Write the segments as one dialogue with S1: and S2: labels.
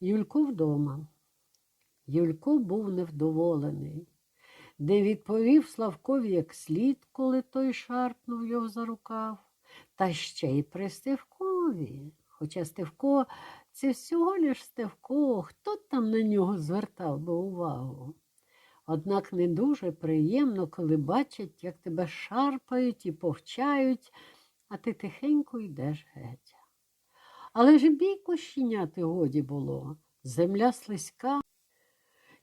S1: Юлько вдома. Юлько був невдоволений, де відповів Славкові як слід, коли той шарпнув його за рукав, та ще й при Стевкові. Хоча Стевко це всього лиш Стевко, хто там на нього звертав би увагу. Однак не дуже приємно, коли бачать, як тебе шарпають і повчають, а ти тихенько йдеш геть. Але ж бійку щиняти годі було, земля слизька.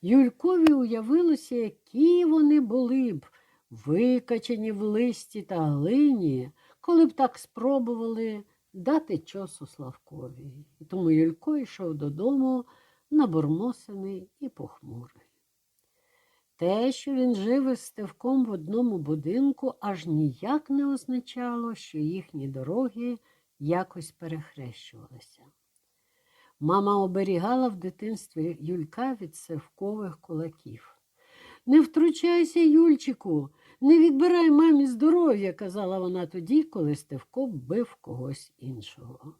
S1: Юлькові уявилося, які вони були б, викачені в листі та глині, коли б так спробували дати чосу Славкові. І тому Юлько йшов додому набурмосений і похмурий. Те, що він жив із Стевком в одному будинку, аж ніяк не означало, що їхні дороги якось перехрещувалися. Мама оберігала в дитинстві Юлька від севкових кулаків. Не втручайся, Юльчику, не відбирай мамі здоров'я, казала вона тоді, коли Стевко бив когось іншого.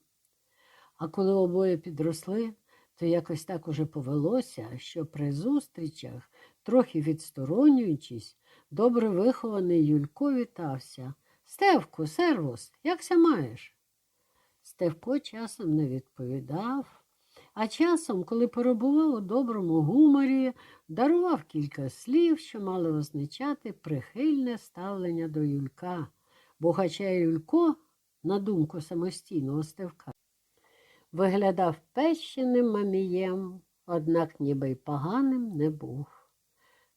S1: А коли обоє підросли, то якось так уже повелося, що при зустрічах, трохи відсторонюючись, добре вихований Юлько вітався. Стевку, сервус, якся маєш? Стевко часом не відповідав, а часом, коли перебував у доброму гуморі, дарував кілька слів, що мали означати прихильне ставлення до Юлька, бо хоча Юлько, на думку самостійного Стевка, виглядав пещеним мамієм, однак ніби й поганим не був.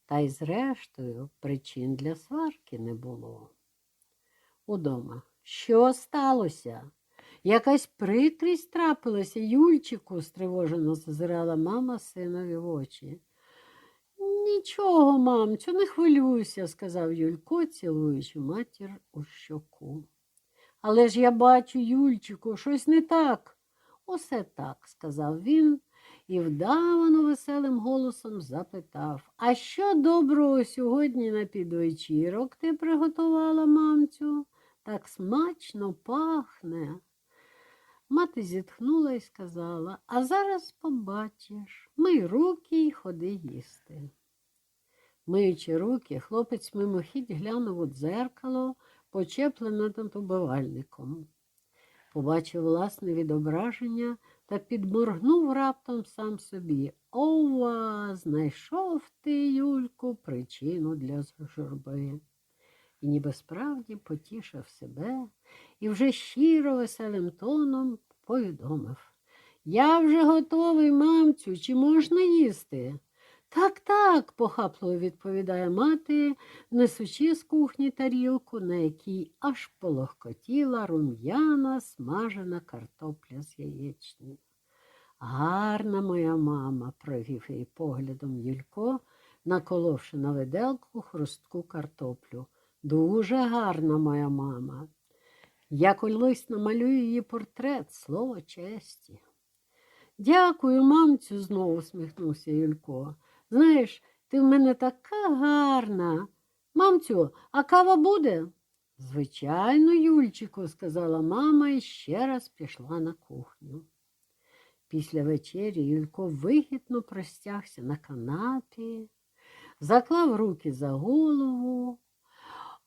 S1: Та й зрештою причин для сварки не було. Удома. Що сталося? Якась прикрість трапилася Юльчику, стривожено зазирала мама синові в очі. Нічого, мамцю, не хвилюйся, сказав Юлько, цілуючи матір у щоку. Але ж я бачу, Юльчику, щось не так. Усе так, сказав він і вдавано веселим голосом запитав, а що доброго сьогодні на підвечірок ти приготувала, мамцю? Так смачно пахне. Мати зітхнула і сказала, а зараз побачиш, мий руки й ходи їсти. Миючи руки, хлопець мимохідь глянув у дзеркало, почеплене над убивальником. Побачив власне відображення та підморгнув раптом сам собі. Ова, знайшов ти, Юльку, причину для журби. Ніби справді потішив себе і вже щиро веселим тоном повідомив. Я вже готовий, мамцю, чи можна їсти? Так, так, похапливо відповідає мати, несучи з кухні тарілку, на якій аж полохкотіла рум'яна смажена картопля з яєчнею. Гарна моя мама, провів її поглядом Юлько, наколовши на виделку хрустку картоплю. Дуже гарна моя мама. Я колись намалюю її портрет, слово честі. Дякую, мамцю, знову усміхнувся Юлько. Знаєш, ти в мене така гарна. Мамцю, а кава буде? Звичайно, Юльчику, сказала мама і ще раз пішла на кухню. Після вечері Юлько вигідно простягся на канапі, заклав руки за голову,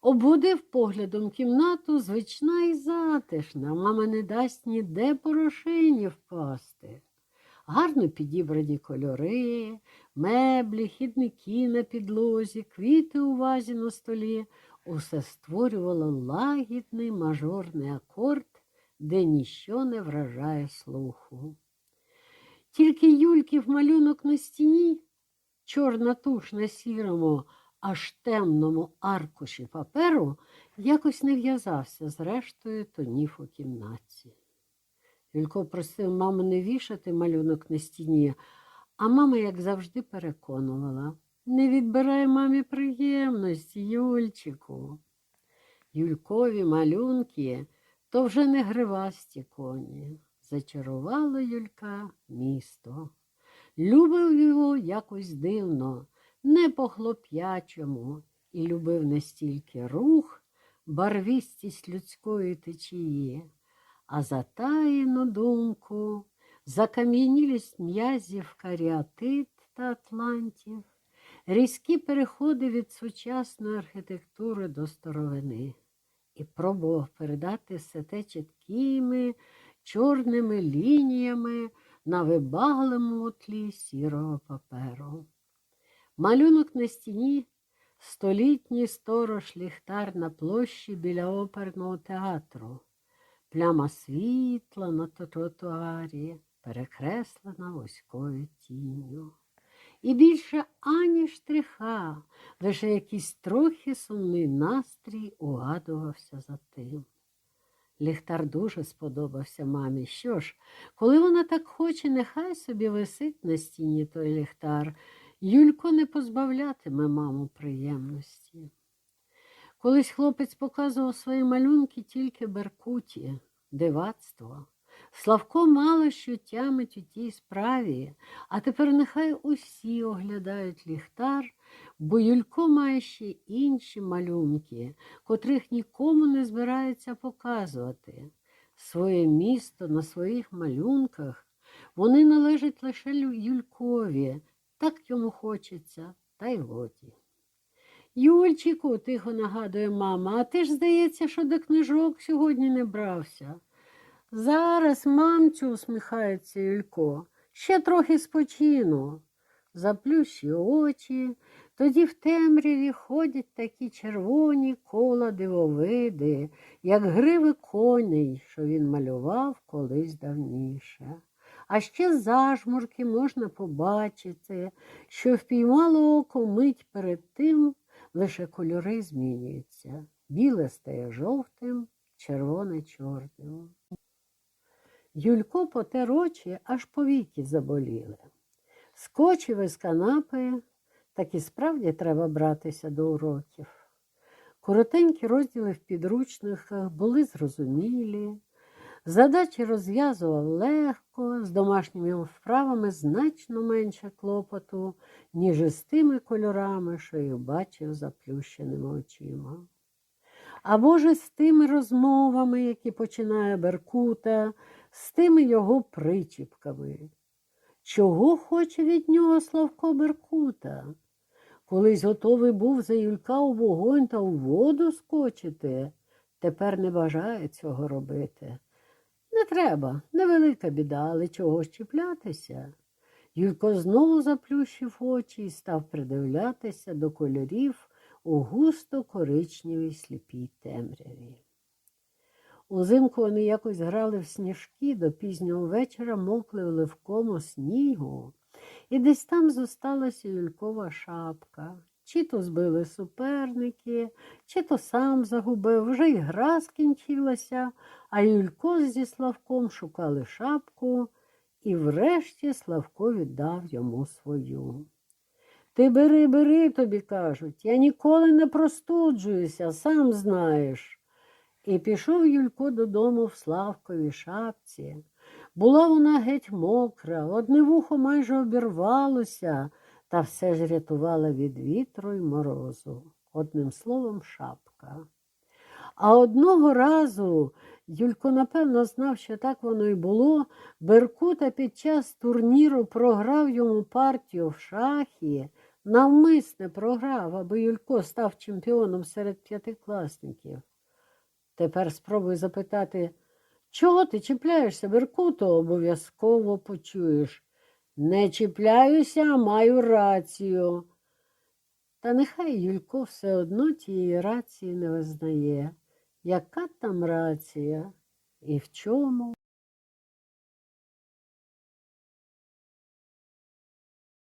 S1: обводив поглядом кімнату звична і затишна. Мама не дасть ніде порошині впасти. Гарно підібрані кольори, меблі, хідники на підлозі, квіти у вазі на столі. Усе створювало лагідний мажорний акорд, де ніщо не вражає слуху. Тільки Юльків малюнок на стіні, чорна туш на сірому, аж темному аркуші паперу, якось не в'язався з рештою тонів у кімнаті. Юлько просив маму не вішати малюнок на стіні, а мама, як завжди, переконувала. Не відбирай мамі приємності, Юльчику. Юлькові малюнки то вже не гривасті коні. Зачарувало Юлька місто. Любив його якось дивно, не по-хлоп'ячому, і любив не стільки рух, барвістість людської течії, а затаєну думку, закам'янілість м'язів каріатит та атлантів, різкі переходи від сучасної архітектури до старовини і пробував передати все те чіткими чорними лініями на вибагливому тлі сірого паперу. Малюнок на стіні столітній сторож ліхтар на площі біля оперного театру, пляма світла на тротуарі, перекреслена вузькою тінню. І більше ані штриха, лише якийсь трохи сумний настрій угадувався за тим. Ліхтар дуже сподобався мамі. Що ж, коли вона так хоче, нехай собі висить на стіні той ліхтар. Юлько не позбавлятиме маму приємності. Колись хлопець показував свої малюнки тільки Беркуті, дивацтво. Славко мало що тямить у тій справі, а тепер нехай усі оглядають ліхтар, бо Юлько має ще інші малюнки, котрих нікому не збирається показувати. Своє місто на своїх малюнках вони належать лише Юлькові, так йому хочеться, та й годі. Юльчику, тихо нагадує мама, а ти ж, здається, що до книжок сьогодні не брався. Зараз, мамцю, усміхається Юлько, ще трохи спочину. Заплющує очі, тоді в темряві ходять такі червоні кола дивовиди, як гриви коней, що він малював колись давніше. А ще зажмурки можна побачити, що впіймало око мить перед тим, лише кольори змінюються. Біле стає жовтим, червоне чорним. Юлько потер очі, аж повіки заболіли. Скочив із канапи, так і справді треба братися до уроків. Коротенькі розділи в підручниках були зрозумілі, задачі розв'язував легко, з домашніми вправами значно менше клопоту, ніж із тими кольорами, що їх бачив заплющеними очима. Або ж з тими розмовами, які починає Беркута, з тими його причіпками. Чого хоче від нього Славко Беркута? Колись готовий був за Юлька у вогонь та у воду скочити, тепер не бажає цього робити. Не треба, невелика біда, але чого ж? Юлько знову заплющив очі і став придивлятися до кольорів у густо коричневій сліпій темряві. Узимку вони якось грали в сніжки до пізнього вечора, мокли в ливкому снігу, і десь там зосталася Юлькова шапка. Чи то збили суперники, чи то сам загубив, вже й гра скінчилася, а Юлько зі Славком шукали шапку, і врешті Славко віддав йому свою. Ти бери, бери, тобі кажуть, я ніколи не простуджуюся, сам знаєш. І пішов Юлько додому в Славковій шапці. Була вона геть мокра, одне вухо майже обірвалося, та все ж рятувала від вітру й морозу. Одним словом, шапка. А одного разу Юлько, напевно, знав, що так воно й було. Беркута під час турніру програв йому партію в шахі, навмисне програв, аби Юлько став чемпіоном серед п'ятикласників. Тепер спробуй запитати, чого ти чіпляєшся, Беркуто, обов'язково почуєш. Не чіпляюся, а маю рацію. Та нехай Юлько все одно тієї рації не визнає. Яка там рація? І в чому?